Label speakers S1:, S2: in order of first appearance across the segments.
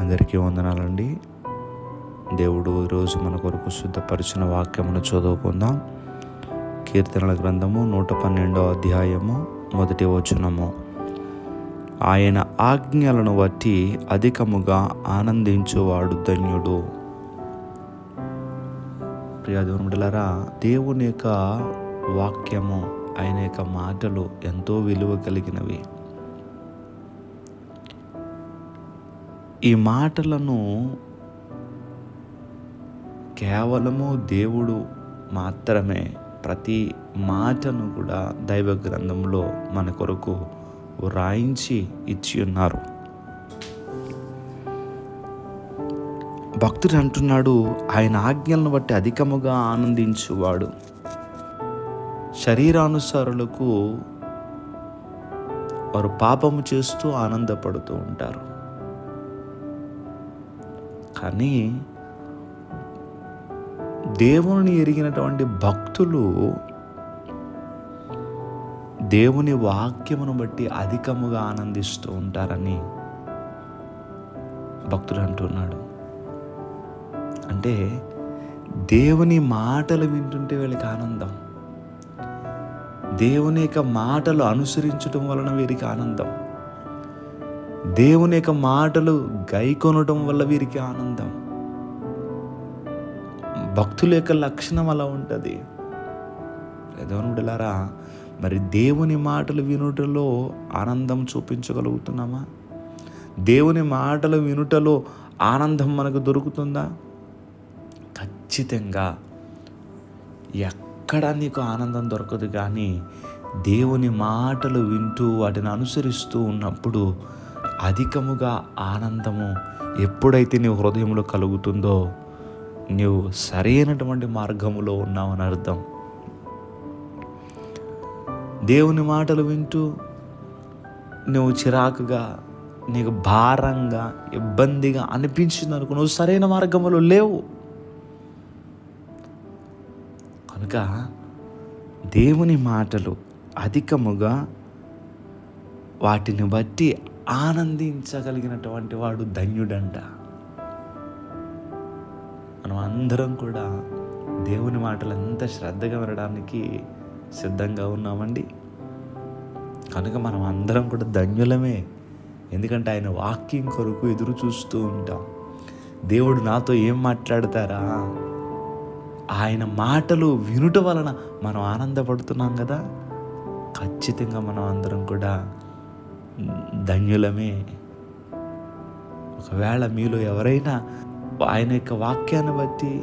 S1: అందరికీ వందనాలండి. దేవుడు ఈరోజు మన కొరకు శుద్ధపరిచిన వాక్యమును చదువుకుందాం. కీర్తనల గ్రంథము నూట పన్నెండో అధ్యాయము మొదటి వచనము. ఆయన ఆజ్ఞలను బట్టి అధికముగా ఆనందించువాడు ధన్యుడు. ప్రియ దేవుని యొక్క వాక్యము ఆయన యొక్క మాటలు ఎంతో విలువ కలిగినవి. ఈ మాటలను కేవలము దేవుడు మాత్రమే ప్రతి మాటను కూడా దైవ గ్రంథంలో మన కొరకు వ్రాయించి ఇచ్చి ఉన్నారు. భక్తుడు అంటున్నాడు ఆయన ఆజ్ఞలను బట్టి అధికముగా ఆనందించువాడు. శరీరానుసారులకు వారు పాపము చేస్తూ ఆనందపడుతూ ఉంటారు. కానీ దేవుని ఎరిగినటువంటి భక్తులు దేవుని వాక్యమును బట్టి అధికముగా ఆనందిస్తూ ఉంటారని భక్తుడు అంటున్నాడు. అంటే దేవుని మాటలు వింటుంటే వీళ్ళకి ఆనందం. దేవుని యొక్క మాటలు అనుసరించడం వలన వీరికి ఆనందం. దేవుని యొక్క మాటలు గైకొనటం వల్ల వీరికి ఆనందం. భక్తుల యొక్క లక్షణం అలా ఉంటుంది. ఎదవనుడలారా మరి దేవుని మాటలు వినుటలో ఆనందం చూపించగలుగుతున్నామా? దేవుని మాటలు వినుటలో ఆనందం మనకు దొరుకుతుందా? ఖచ్చితంగా. ఎక్కడ నీకు ఆనందం దొరకదు కానీ దేవుని మాటలు వింటూ వాటిని అనుసరిస్తూ ఉన్నప్పుడు అధికముగా ఆనందము ఎప్పుడైతే నీ హృదయంలో కలుగుతుందో నీవు సరైనటువంటి మార్గములో ఉన్నావని అర్థం. దేవుని మాటలు వింటూ నువ్వు చిరాకుగా నీకు భారంగా ఇబ్బందిగా అనిపించింది అనుకో నువ్వు సరైన మార్గంలో లేవు. కనుక దేవుని మాటలు అధికముగా వాటిని బట్టి ఆనందించగలిగినటువంటి వాడు ధన్యుడంట. మనం అందరం కూడా దేవుని మాటలు ఎంత శ్రద్ధగా వినడానికి సిద్ధంగా ఉన్నామండి? కనుక మనం అందరం కూడా ధన్యులమే. ఎందుకంటే ఆయన వాక్యం కొరకు ఎదురు చూస్తూ ఉంటాం. దేవుడు నాతో ఏం మాట్లాడతారా? ఆయన మాటలు వినుట వలన మనం ఆనందపడుతున్నాం కదా? ఖచ్చితంగా మనం అందరం కూడా ధన్యులమే. ఒకవేళ మీలో ఎవరైనా ఆయన యొక్క వాక్యాన్ని బట్టి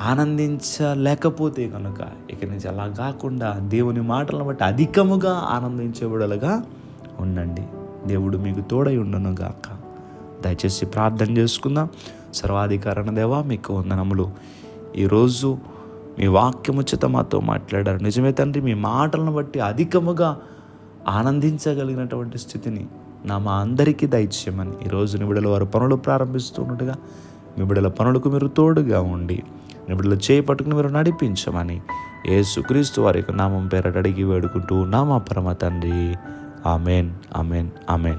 S1: ఆనందించలేకపోతే కనుక ఇక నుంచి అలా కాకుండా దేవుని మాటలను బట్టి అధికముగా ఆనందించబడలుగా ఉండండి. దేవుడు మీకు తోడై ఉండను గాక దయచేసి ప్రార్థన చేసుకుందాం. సర్వాధికారణ దేవా మీకు వందనములు. ఈరోజు మీ వాక్యముచిత మాతో మాట్లాడారు. నిజమే తండ్రి మీ మాటలను బట్టి అధికముగా ఆనందించగలిగినటువంటి స్థితిని నా మా అందరికీ దయచేయమని ఈరోజు నిబిడల వారు పనులు ప్రారంభిస్తున్నట్టుగా మీ పనులకు మీరు తోడుగా ఉండి నిబిడలు చేపట్టుకుని మీరు నడిపించమని యేసుక్రీస్తు వారి యొక్క నామం పేరట అడిగి వేడుకుంటూ నామా పరమ తండ్రి. Amen amen amen.